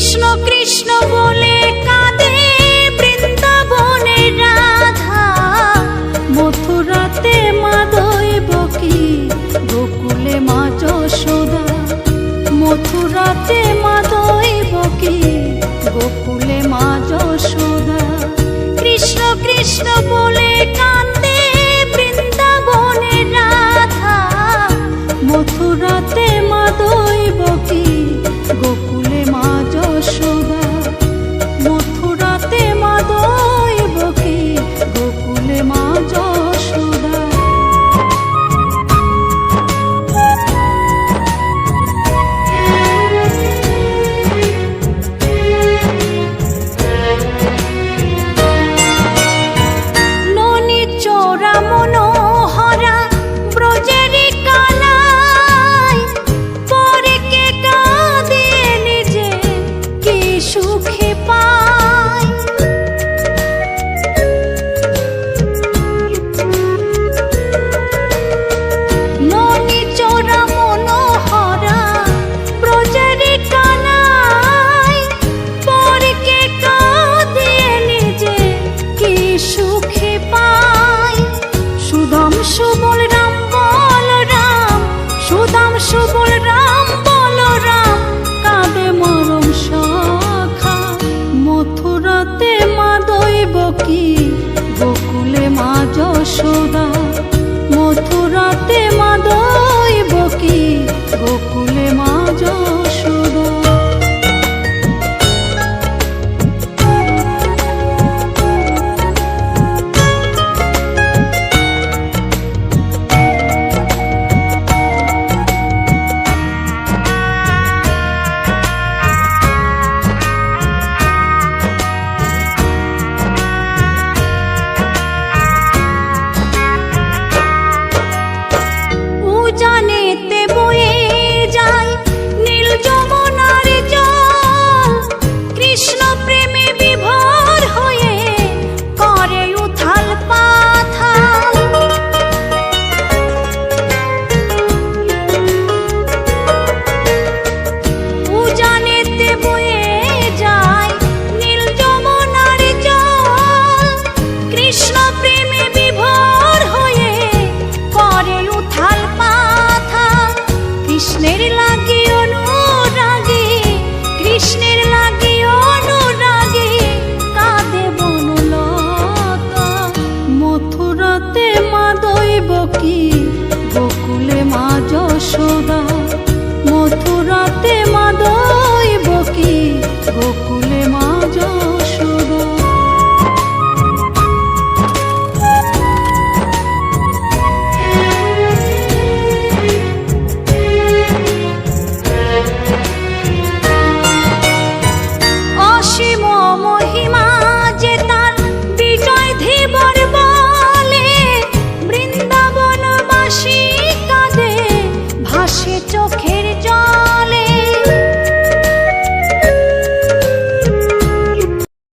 কৃষ্ণ কৃষ্ণ বলে কাঁদে বৃন্দাবনে রাধা। মথুরাতে মা দৈব কি, গোকুলে মা যশোদা। মথুরাতে মা দৈব কি, গোকুলে মা যশোদা। কৃষ্ণ কৃষ্ণ বলে কান্দে বৃন্দাবনে রাধা। মথুরাতে মা দৈব কি সুবল রাম বলরাম কাঁদে মরম সখা মথুরাতে মা দৈব কি গোকুলে মা যশোদা। মথুরাতে মা দৈব কৃষ্ণের লাগে অনুরাগে, কৃষ্ণের লাগে অনুরাগে, কাঁদে বনলতা। মথুরাতে মা দৈব কি গোকুলে মা যশোদা।